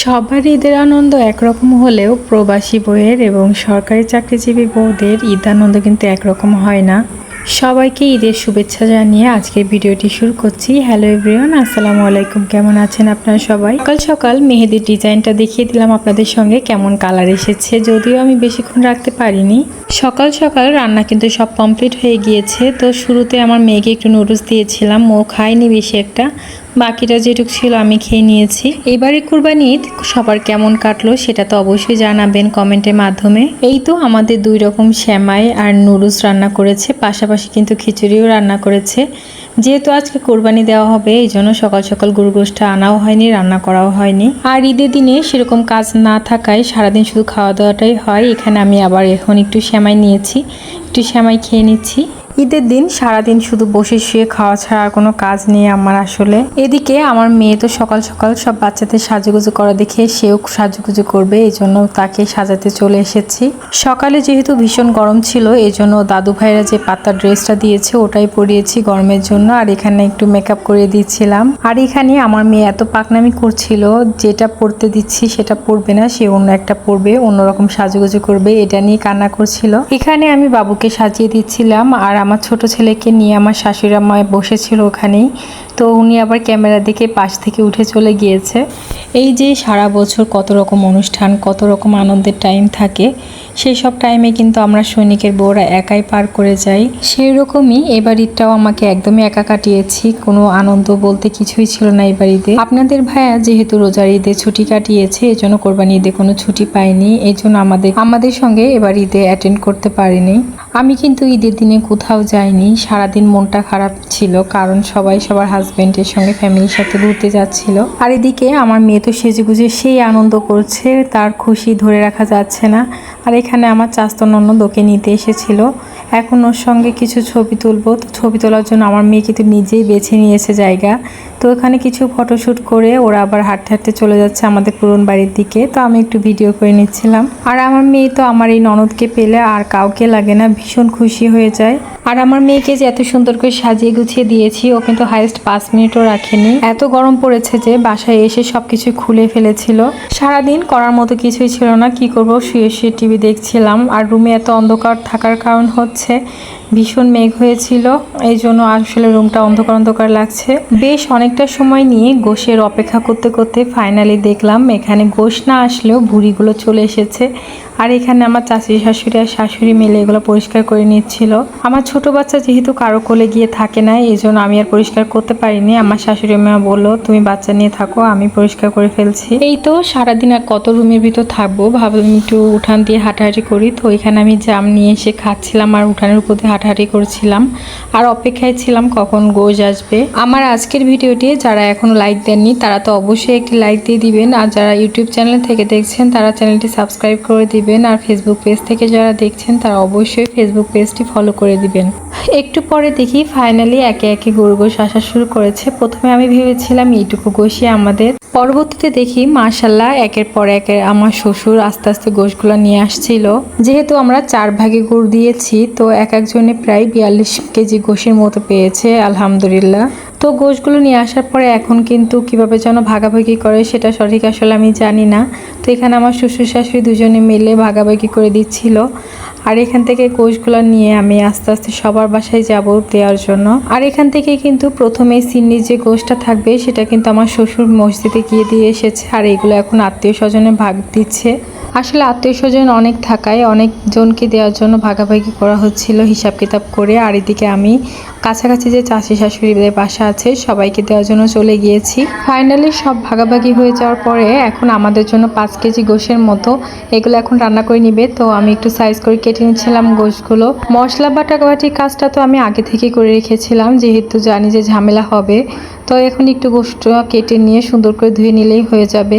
সবার ঈদের আনন্দ একরকম হলেও প্রবাসী বইয়ের এবং সরকারি চাকরিজীবী বউদের ঈদ আনন্দ কিন্তু একরকম হয় না। সবাইকে ঈদের শুভেচ্ছা জানিয়ে আজকের ভিডিওটি শুরু করছি। হ্যালো এভরিওয়ান, আসসালামু আলাইকুম। কেমন আছেন আপনারা সবাই? সকাল সকাল মেহেদির ডিজাইনটা দেখিয়ে দিলাম আপনাদের সঙ্গে কেমন কালার এসেছে, যদিও আমি বেশিক্ষণ রাখতে পারিনি। সকাল সকাল রান্না কিন্তু সব কমপ্লিট হয়ে গিয়েছে। তো শুরুতে আমার মেয়েকে একটু নুডলস দিয়েছিলাম, ও খায়নি বেশি একটা। বাকিটা যেটুক ছিল আমি খেয়ে নিয়েছি। এবারে কুরবানি ঈদ, সবার কেমন কাটলো সেটা তো অবশ্যই জানাবেন কমেন্টের মাধ্যমে। এই তো আমাদের দুই রকম শ্যামাই আর নুডলস রান্না করেছে, পাশাপাশি কিন্তু খিচুড়িও রান্না করেছে। যেহেতু আজকে কোরবানি দেওয়া হবে, এই জন্য সকাল সকাল গরু গোষ্ঠা আনাও হয়নি, রান্না করাও হয়নি। আর ঈদের দিনে সেরকম কাজ না থাকায় সারাদিন শুধু খাওয়া দাওয়াটাই হয়। এখানে আমি আবার এখন একটু শ্যামাই নিয়েছি, একটু শ্যামাই খেয়ে নিচ্ছি। ঈদের দিন সারাদিন শুধু বসে শুয়ে খাওয়া ছাড়া আর কোনো কাজ নেই আমার আসলে। এদিকে আমার মেয়ে তো সকাল সকাল সব বাচ্চাদের সাজুগুজু করা দেখে সেও সাজুগুজু করবে, এই জন্য তাকে সাজাতে চলে এসেছি। সকালে যেহেতু ভীষণ গরম ছিল, এই জন্য দাদু ভাইরা যে পাতার ড্রেসটা দিয়েছে, ওটাই পরিয়েছি গরমের জন্য। আর এখানে একটু মেকআপ করে দিচ্ছিলাম। আর এখানে আমার মেয়ে এত পাকনামি করছিল, যেটা পড়তে দিচ্ছি সেটা পড়বে না, সে অন্য একটা পড়বে অন্যরকম সাজুগুজু করবে, এটা নিয়ে কান্না করছিল। এখানে আমি বাবুকে সাজিয়ে দিচ্ছিলাম, আর আমার ছোট ছেলেকে নিয়ে আমার শাশুড়া মায় বসেছিল ওখানেই। তো উনি আবার ক্যামেরা দেখে পাশ থেকে উঠে চলে গিয়েছে। এই যে সারা বছর কত রকম অনুষ্ঠান, কত রকম আনন্দের টাইম থাকে সেই সব টাইমে কিন্তু আমরা সৈনিকের বউরা একাই পার করে যাই। সেই রকমই এবার ঈদটাও আমাকে একদমই একা কাটিয়েছি, কোনো আনন্দ বলতে কিছুই ছিল না এবার ঈদে আপনাদের ভাইয়া যেহেতু রোজার ঈদে ছুটি কাটিয়েছে এই জন্য কোরবানি ঈদে কোনো ছুটি পাইনি এই জন্য আমাদের আমাদের সঙ্গে এবার ঈদে অ্যাটেন্ড করতে পারিনি। আমি কিন্তু ঈদের দিনে কোথাও যাইনি, সারাদিন মনটা খারাপ ছিল, কারণ সবাই সবার হাজবেন্ডের সঙ্গে ফ্যামিলির সাথে ঘুরতে যাচ্ছিল। আর এদিকে আমার মেয়ে তো সেজেগুজে সেই আনন্দ করছে, তার খুশি ধরে রাখা যাচ্ছে না। আর এখানে আমার চাস্তো ননদ ওকে নিতে এসেছিল। এখন ওর সঙ্গে কিছু ছবি তুলবো, তো ছবি তোলার জন্য আমার মেয়ে কিন্তু নিজেই বেছে নিয়েছে জায়গা। তো ওখানে কিছু ফটোশ্যুট করে ওরা আবার হাঁটতে হাঁটতে চলে যাচ্ছে আমাদের পুরন বাড়ির দিকে, তো আমি একটু ভিডিও করে নিচ্ছিলাম। আর আমার মেয়ে তো আমার এই ননদকে পেলে আর কাউকে লাগে না, ভীষণ খুশি হয়ে যায়। আর আমার মেয়েকে যে এত সুন্দর করে সাজিয়ে গুছিয়ে দিয়েছি, ও কিন্তু হাইস্ট পাঁচ মিনিটও রাখেনি। এত গরম পড়েছে যে বাসায় এসে সবকিছু খুলে ফেলেছিল। সারাদিন করার মতো কিছুই ছিল না, কি করব? শুয়ে শুয়ে টিভি দেখছিলাম। আর রুমে এত অন্ধকার থাকার কারণ হচ্ছে ভীষণ মেঘ হয়েছিল, এই জন্য আসলে রুমটা অন্ধকার অন্ধকার লাগছে। বেশ অনেকটা সময় নিয়ে গোশের অপেক্ষা করতে করতে ফাইনালি দেখলাম এখানে গোশ না আসলেও ভুড়িগুলো চলে এসেছে। আর এখানে আমার চাচি শাশুড়ি আর শাশুড়ি মিলে এগুলো পরিষ্কার করে নিচ্ছিল। আমার ছোট বাচ্চা যেহেতু কারও কোলে গিয়ে থাকে না, এই জন্য আমি আর পরিষ্কার করতে পারিনি। আমার শাশুড়ি মা বলল, তুমি বাচ্চা নিয়ে থাকো, আমি পরিষ্কার করে ফেলছি। এই তো সারাদিন আর কত রুমের ভিতর থাকব? ভাবলাম একটু উঠান দিয়ে হাঁটাহাঁটি করি। তো এখানে আমি জাম নিয়ে এসে খাচ্ছিলাম আর উঠানের উপর দিয়ে হাঁটাহাঁটি করছিলাম। আর অপেক্ষায় ছিলাম কখন গোজ আসবে। আমার আজকের ভিডিওটি, যারা এখনও লাইক দেননি, তারা তো অবশ্যই একটি লাইক দিয়ে দিবেন। আর যারা ইউটিউব চ্যানেল থেকে দেখছেন, তারা চ্যানেলটি সাবস্ক্রাইব করে দিবেন। আর ফেসবুক পেজ থেকে যারা দেখছেন, তারা অবশ্যই ফেসবুক পেজটি ফলো করে দিবেন। একটু পরে দেখি ফাইনালি একে একে গরু গোশ আসা শুরু করেছে। প্রথমে আমি ভেবেছিলাম এইটুকু গোশই আমাদের। পরবর্তীতে দেখি মাশাল্লাহ একের পর একের আমার শ্বশুর আস্তে আস্তে গোশগুলো নিয়ে আসছিল। যেহেতু আমরা চার ভাগে গুড় দিয়েছি, তো এক একজনে প্রায় বিয়াল্লিশ কেজি গোশের মতো পেয়েছে, আলহামদুলিল্লাহ। তো গোশগুলো নিয়ে আসার পরে এখন কিন্তু কীভাবে যেন ভাগাভাগি করে, সেটা সঠিক আসলে আমি জানি না। তো এখানে আমার শ্বশুর শাশুড়ি দুজনে মিলে ভাগাভাগি করে দিচ্ছিল। আর এখান থেকে কোষগুলো নিয়ে আমি আস্তে আস্তে সবার বাসায় যাব দেওয়ার জন্য। আর এখান থেকে কিন্তু প্রথমে সিন্নির যে গোষ্ঠটা থাকবে, সেটা কিন্তু আমার শ্বশুর মসজিদে গিয়ে দিয়ে এসেছে। আর এগুলো এখন আত্মীয় স্বজনে ভাগ দিচ্ছে। আসলে আত্মীয় স্বজন অনেক থাকায় অনেকজনকে দেওয়ার জন্য ভাগাভাগি করা হচ্ছিল হিসাব কিতাব করে। আর এদিকে আমি কাছাকাছি যে চাষি শাশুড়িদের বাসা আছে, সবাইকে দেওয়ার জন্য চলে গিয়েছি। ফাইনালি সব ভাগাভাগি হয়ে যাওয়ার পরে এখন আমাদের জন্য পাঁচ কেজি গোশের মতো। এগুলো এখন রান্না করে নিবে। তো আমি একটু সাইজ করে কেটে নিচ্ছিলাম গোশগুলো। মশলা বাটাবাটি কাজটা তো আমি আগে থেকে করে রেখেছিলাম, যেহেতু জানি যে ঝামেলা হবে। তো এখন একটু গোশটা কেটে নিয়ে সুন্দর করে ধুয়ে নিলেই হয়ে যাবে।